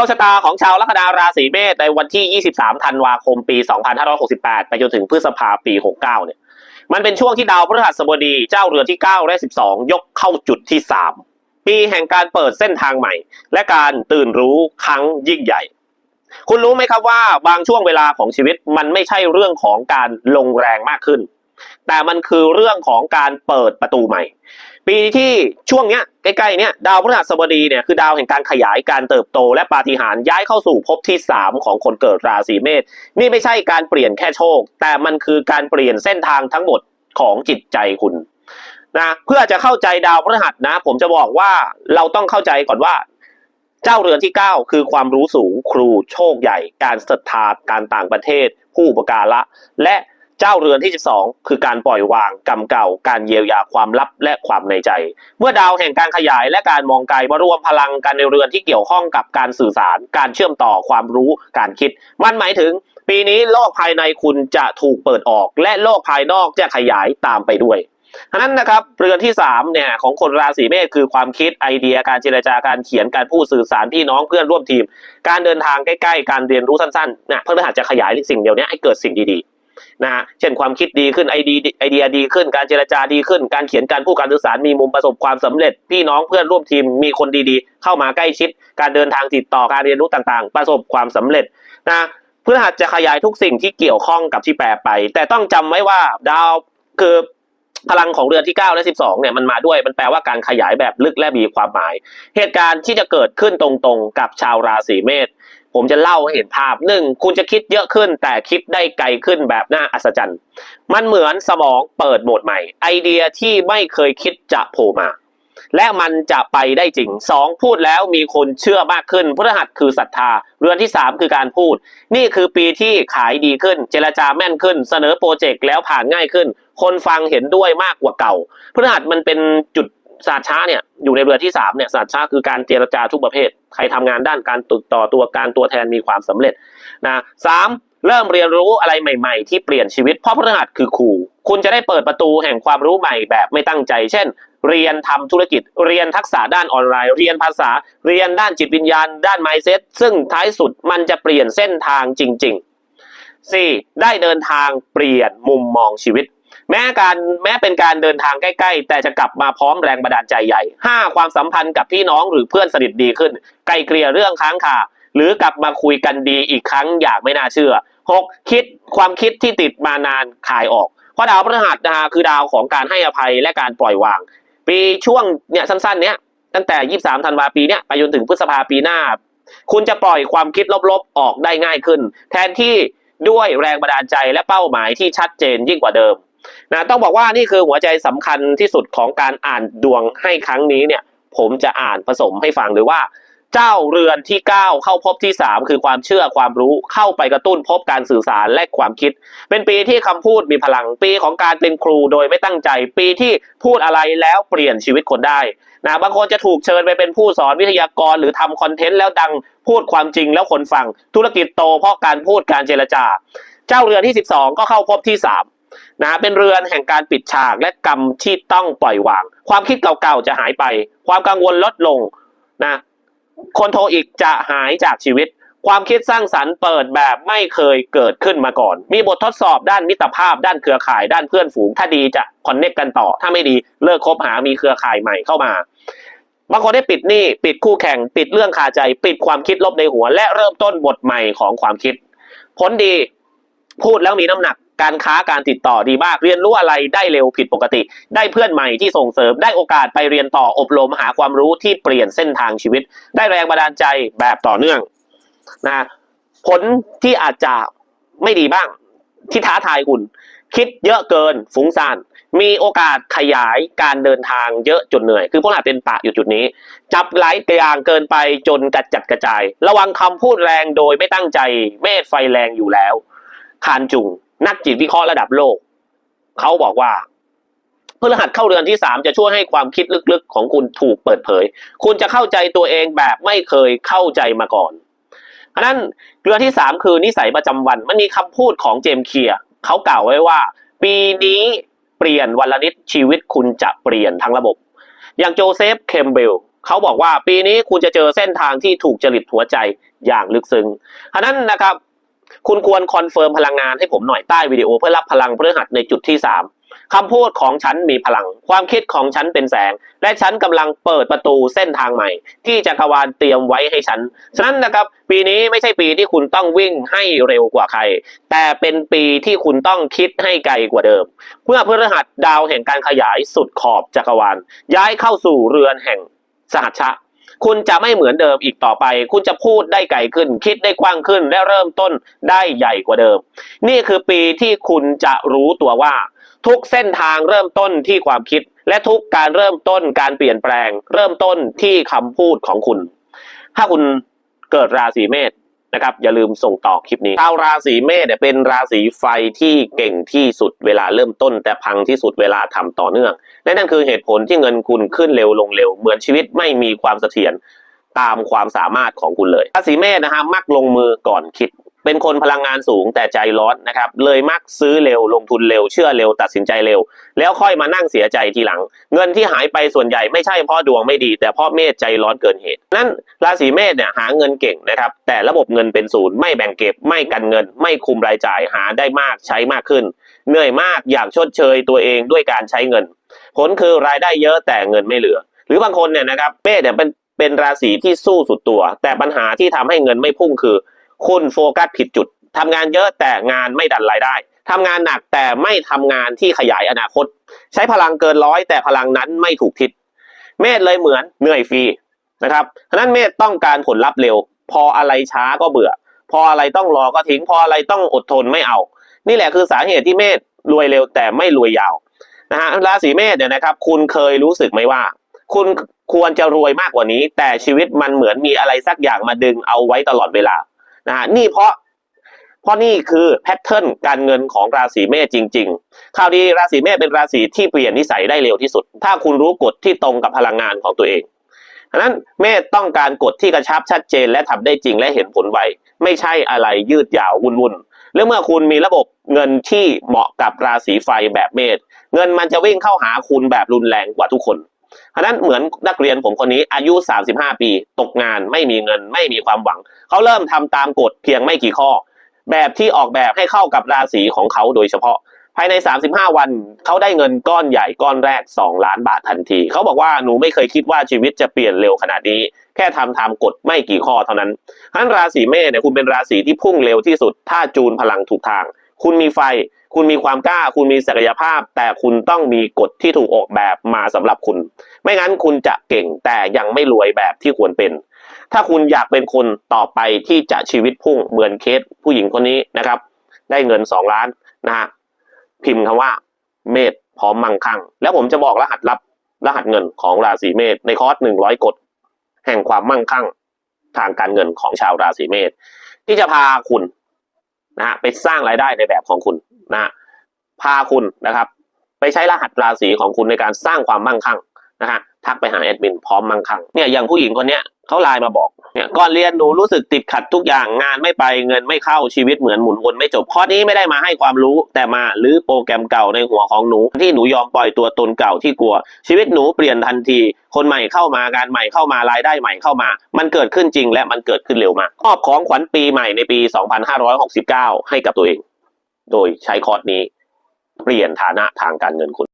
วงชะตาของชาวลัคนาราศีเมษในวันที่ 23 ธันวาคม ปี 2568 ไปจนถึงพฤษภาปี 69 เนี่ย มันเป็นช่วงที่ดาวพฤหัสบดีเจ้าเรือที่ 9 และ 12 ยกเข้าจุดที่ 3 ปีแห่งการเปิดเส้นทางใหม่ และการตื่นรู้ครั้งยิ่งใหญ่ คุณรู้ไหมครับว่าบางช่วงเวลาของชีวิตมันไม่ใช่เรื่องของการลงแรงมากขึ้น แต่มันคือเรื่องของการเปิดประตูใหม่ ปีที่ช่วงเนี้ยใกล้ๆเนี้ยดาวพฤหัสบดีเนี่ยคือดาวแห่งการขยายการเติบโต และปาฏิหาริย์ย้ายเข้าสู่ภพที่ 3 ของคนเกิดราศีเมษนี่ไม่ใช่การเปลี่ยนแค่โชค แต่มันคือการเปลี่ยนเส้นทางทั้งหมดของจิตใจคุณนะเพื่อจะเข้าใจดาวพฤหัสนะ ผมจะบอกว่าเราต้องเข้าใจก่อนว่า เจ้าเรือนที่ 9 คือความรู้สูงครูโชคใหญ่ การศรัทธาการต่างประเทศ ผู้อุปการะและ เจ้าเรือนที่ 12 คือการปล่อยวางกรรมเก่า การเยียวยาความลับและความในใจ เมื่อดาวแห่งการขยายและการมองไกลมารวมพลังกันในเรือนที่เกี่ยวข้องกับการสื่อสาร การเชื่อมต่อความรู้การคิด มันหมายถึง ปีนี้โลกภายในคุณจะถูกเปิดออก และโลกภายนอกจะขยายตามไปด้วยฉะนั้นนะครับเรือนที่3เนี่ยของคนราศีเมษคือความคิดไอเดียการเจรจาการเขียนการพูดสื่อสารพี่น้องเพื่อนร่วมทีม การเดินทางใกล้ ๆ การเรียนรู้สั้นๆเนี่ยเพื่อหัสจะขยายสิ่งเดียวนี้ให้เกิดสิ่งดีๆ นะฮะเช่นความคิดดีขึ้นไอเดียไอเดียดีขึ้นการเจรจาดีขึ้น การเขียนการพูดการสื่อสารมีมุมประสบความสำเร็จ พี่น้องเพื่อนร่วมทีมมีคนดีๆ เข้ามาใกล้ชิด การเดินทางติดต่อการเรียนรู้ต่างๆ ประสบความสำเร็จนะเพื่อหัสจะขยายทุกสิ่งที่เกี่ยวข้องกับที่แปลไป แต่ต้องจำไว้ว่าดาวคือพลังของเรือนที่ 9 และ 12 เนี่ยมันมาด้วยมันแปลว่าการขยายแบบลึกและมีความหมาย เหตุการณ์ที่จะเกิดขึ้นตรงๆ กับชาวราศีเมษ ผมจะเล่าให้เห็นภาพหนึ่งคุณจะคิดเยอะขึ้น แต่คิดได้ไกลขึ้นแบบน่าอัศจรรย์ มันเหมือนสมองเปิดโหมดใหม่ ไอเดียที่ไม่เคยคิดจะโผล่มา และมันจะไปได้จริงสองพูดแล้วมีคนเชื่อมากขึ้นพฤหัสคือศรัทธา เรือนที่สามคือการพูด นี่คือปีที่ขายดีขึ้น เจรจาแม่นขึ้น เสนอโปรเจกต์แล้วผ่านง่ายขึ้น คนฟังเห็นด้วยมากกว่าเก่าพฤหัสมันเป็นจุด ศาสตร์ช้าเนี่ยอยู่ในเรือที่สามเนี่ยศาสตร์ช้าคือการเจรจาทุกประเภท ใครทำงานด้านการติดต่อตัวการตัวแทนมีความสำเร็จนะสามเริ่มเรียนรู้อะไรใหม่ ๆ ที่เปลี่ยนชีวิตเพราะพฤหัสคือครูคุณจะได้เปิดประตูแห่งความรู้ใหม่แบบไม่ตั้งใจ เช่น เรียนทำธุรกิจ เรียนทักษะด้านออนไลน์ เรียนภาษา เรียนด้านจิตวิญญาณ ด้านไมเซ็ตซึ่งท้ายสุดมันจะเปลี่ยนเส้นทางจริง ๆ 4. ได้เดินทางเปลี่ยนมุมมองชีวิต แม้การแม้เป็นการเดินทางใกล้ ๆ แต่จะกลับมาพร้อมแรงบันดาลใจใหญ่ 5. ความสัมพันธ์กับพี่น้องหรือเพื่อนสนิทดีขึ้น ไกลเกลี่ยเรื่องค้างคาหรือกลับมาคุยกันดีอีกครั้งอย่างไม่น่าเชื่อ 6. คิดความคิดที่ติดมานานคายออก เพราะดาวพฤหัสนะฮะคือดาวของการให้อภัยและการปล่อยวาง ปีช่วงเนี่ยสั้นๆเนี้ยตั้งแต่ 23 ธันวาปีเนี้ยไปจนถึงพฤษภาปีหน้า คุณจะปล่อยความคิดลบๆออกได้ง่ายขึ้น แทนที่ด้วยแรงบันดาลใจและเป้าหมายที่ชัดเจนยิ่งกว่าเดิม นะต้องบอกว่านี่คือหัวใจสำคัญที่สุดของการอ่านดวงให้ครั้งนี้เนี่ยผมจะอ่านผสมให้ฟังหรือว่า เจ้าเรือนที่ 9 เข้าพบที่ 3 คือความเชื่อความรู้เข้าไปกระตุ้นพบการสื่อสารและความคิด เป็นปีที่คำพูดมีพลังปีของการเป็นครูโดยไม่ตั้งใจ ปีที่พูดอะไรแล้วเปลี่ยนชีวิตคนได้นะบางคนจะถูกเชิญไปเป็นผู้สอนวิทยากรหรือทำคอนเทนต์แล้วดังพูดความจริงแล้วคนฟัง ธุรกิจโตเพราะการพูดการเจรจา เจ้าเรือนที่ 12 ก็เข้าพบที่ 3 นะเป็นเรือนแห่งการปิดฉากและกรรมที่ต้องปล่อยวาง ความคิดเก่าๆจะหายไป ความกังวลลดลงนะคนโทรอีกจะหายจากชีวิต ความคิดสร้างสรรค์เปิดแบบไม่เคยเกิดขึ้นมาก่อน มีบททดสอบด้านมิตรภาพ ด้านเครือข่าย ด้านเพื่อนฝูง ถ้าดีจะคอนเนคกันต่อ ถ้าไม่ดีเลิกคบหามีเครือข่ายใหม่เข้ามาบางคนได้ปิดหนี้ปิดคู่แข่งปิดเรื่องคาใจ ปิดความคิดลบในหัว และเริ่มต้นบทใหม่ของความคิด ผลดีพูดแล้วมีน้ำหนัก การค้าการติดต่อดีมาก เรียนรู้อะไรได้เร็วผิดปกติ ได้เพื่อนใหม่ที่ส่งเสริมได้โอกาสไปเรียนต่ออบรมหาความรู้ที่เปลี่ยนเส้นทางชีวิต ได้แรงบันดาลใจแบบต่อเนื่องนะผลที่อาจจะไม่ดีบ้างที่ท้าทายคุณ คิดเยอะเกินฟุ้งซ่านมีโอกาสขยายการเดินทางเยอะจนเหนื่อย คือพวกอาเป็นปะอยู่จุดนี้ จับไหลอย่างเกินไปจนกระจัดกระจาย ระวังคำพูดแรงโดยไม่ตั้งใจเมฆไฟแรงอยู่แล้ว คานจุง นักจิตวิเคราะห์ระดับโลก เขาบอกว่าพฤหัสเข้าเรือนที่สามจะช่วยให้ความคิดลึกๆ ของคุณถูกเปิดเผย คุณจะเข้าใจตัวเองแบบไม่เคยเข้าใจมาก่อนเพราะนั้นเรือนที่สามคือนิสัยประจำวันมันมีคำพูดของเจมส์เคียร์เขากล่าวไว้ว่า ปีนี้เปลี่ยนวันละนิดชีวิตคุณจะเปลี่ยนทั้งระบบ อย่างโจเซฟเคมเบลเขาบอกว่าปีนี้คุณจะเจอเส้นทางที่ถูกจริตหัวใจอย่างลึกซึ้งฉะนั้นนะครับ คุณควรคอนเฟิร์มพลังงานให้ผมหน่อยใต้วิดีโอเพื่อรับพลังพฤหัสในจุดที่สามคำพูดของฉันมีพลัง ความคิดของฉันเป็นแสง และฉันกำลังเปิดประตูเส้นทางใหม่ ที่จักรวาลเตรียมไว้ให้ฉัน ฉะนั้นนะครับ ปีนี้ไม่ใช่ปีที่คุณต้องวิ่งให้เร็วกว่าใคร แต่เป็นปีที่คุณต้องคิดให้ไกลกว่าเดิม เมื่อพฤหัสดาวแห่งการขยายสุดขอบจักรวาลย้ายเข้าสู่เรือนแห่งสหัชชะ คุณจะไม่เหมือนเดิมอีกต่อไป คุณจะพูดได้ไกลขึ้น คิดได้กว้างขึ้น และเริ่มต้นได้ใหญ่กว่าเดิม นี่คือปีที่คุณจะรู้ตัวว่า ทุกเส้นทางเริ่มต้นที่ความคิด และทุกการเริ่มต้นการเปลี่ยนแปลง เริ่มต้นที่คำพูดของคุณ ถ้าคุณเกิดราศีเมษ นะครับอย่าลืมส่งต่อคลิปนี้ชาวราศีเมษเนี่ยเป็นราศีไฟที่เก่งที่สุดเวลาเริ่มต้น แต่พังที่สุดเวลาทำต่อเนื่องและนั่นคือเหตุผลที่เงินคุณขึ้นเร็วลงเร็ว เหมือนชีวิตไม่มีความเสถียรตามความสามารถของคุณเลย ราศีเมษนะฮะมักลงมือก่อนคิด เป็นคนพลังงานสูงแต่ใจร้อนนะครับ เลยมักซื้อเร็วลงทุนเร็วเชื่อเร็วตัดสินใจเร็ว แล้วค่อยมานั่งเสียใจทีหลัง เงินที่หายไปส่วนใหญ่ไม่ใช่เพราะดวงไม่ดี แต่เพราะเมษใจร้อนเกินเหตุ นั้นราศีเมษเนี่ยหาเงินเก่งนะครับ แต่ระบบเงินเป็นศูนย์ไม่แบ่งเก็บไม่กันเงิน ไม่คุมรายจ่ายหาได้มากใช้มากขึ้น เหนื่อยมากอยากชดเชยตัวเองด้วยการใช้เงิน ผลคือรายได้เยอะแต่เงินไม่เหลือ หรือบางคนเนี่ยนะครับเมษเนี่ยเป็นเป็นราศีที่สู้สุดตัว แต่ปัญหาที่ทำให้เงินไม่พุ่งคือ คุณโฟกัสผิดจุดทำงานเยอะแต่งานไม่ดันรายได้ทำงานหนักแต่ไม่ทำงานที่ขยายอนาคต ใช้พลังเกินร้อยแต่พลังนั้นไม่ถูกทิศเมษเลยเหมือนเหนื่อยฟรีนะครับฉะนั้นเมษต้องการผลลัพธ์เร็ว พออะไรช้าก็เบื่อ พออะไรต้องรอก็ทิ้ง พออะไรต้องอดทนไม่เอา นี่แหละคือสาเหตุที่เมษรวยเร็วแต่ไม่รวยยาวนะฮะราศีเมษเนี่ยนะครับ คุณเคยรู้สึกไหมว่า คุณควรจะรวยมากกว่านี้ แต่ชีวิตมันเหมือนมีอะไรสักอย่างมาดึงเอาไว้ตลอดเวลา นะฮะนี่เพราะเพราะนี่คือแพทเทิร์นการเงินของราศีเมษจริง ๆ ข่าวดีราศีเมษเป็นราศีที่เปลี่ยนนิสัยได้เร็วที่สุด ถ้าคุณรู้กฎที่ตรงกับพลังงานของตัวเองฉะนั้นเมษต้องการกฎที่กระชับชัดเจนและทำได้จริงและเห็นผลไวไม่ใช่อะไรยืดยาววุ่นๆแล้วเมื่อคุณมีระบบเงินที่เหมาะกับราศีไฟแบบเมษเงินมันจะวิ่งเข้าหาคุณแบบรุนแรงกว่าทุกคน เพราะนั้นเหมือนนักเรียนผมคนนี้อายุ 35 ปี ตกงานไม่มีเงินไม่มีความหวัง เขาเริ่มทำตามกฎเพียงไม่กี่ข้อ แบบที่ออกแบบให้เข้ากับราศีของเขาโดยเฉพาะ ภายใน 35 วันเขาได้เงินก้อนใหญ่ก้อนแรก 2 ล้านบาททันที เขาบอกว่าหนูไม่เคยคิดว่าชีวิตจะเปลี่ยนเร็วขนาดนี้ แค่ทำตามกฎไม่กี่ข้อเท่านั้นฉะนั้นราศีเมษเนี่ยคุณเป็นราศีที่พุ่งเร็วที่สุด ถ้าจูนพลังถูกทาง คุณมีไฟ คุณมีความกล้า คุณมีศักยภาพ แต่คุณต้องมีกฎที่ถูกออกแบบมาสำหรับคุณ ไม่งั้นคุณจะเก่งแต่ยังไม่รวยแบบที่ควรเป็น ถ้าคุณอยากเป็นคนต่อไปที่จะชีวิตพุ่งเหมือนเคสผู้หญิงคนนี้นะครับ ได้เงินสองล้านนะฮะพิมพ์คำว่าเมษพร้อมมั่งคั่ง แล้วผมจะบอกรหัสลับรหัสเงินของราศีเมษในคอร์สหนึ่งร้อยกฎ แห่งความมั่งคั่งทางการเงินของชาวราศีเมษที่จะพาคุณนะฮะไปสร้างรายได้ในแบบของคุณ นะพาคุณนะครับ ไปใช้รหัสราศีของคุณในการสร้างความมั่งคั่งนะฮะทักไปหาแอดมินพร้อมมั่งคั่งเนี่ยอย่างผู้หญิงคนเนี้ยเขาไลน์มาบอกเนี่ยก่อนเรียนหนูรู้สึกติดขัดทุกอย่างงานไม่ไปเงินไม่เข้าชีวิตเหมือนหมุนวนไม่จบข้อนี้ไม่ได้มาให้ความรู้ แต่มารื้อโปรแกรมเก่าในหัวของหนู ที่หนูยอมปล่อยตัวตนเก่าที่กลัว ชีวิตหนูเปลี่ยนทันที คนใหม่เข้ามางานใหม่เข้ามารายได้ใหม่เข้ามา มันเกิดขึ้นจริงและมันเกิดขึ้นเร็วมากมอบของขวัญปีใหม่ในปี 2569 ให้กับตัวเอง โดยใช้คอร์สนี้เปลี่ยนฐานะทางการเงินคุณ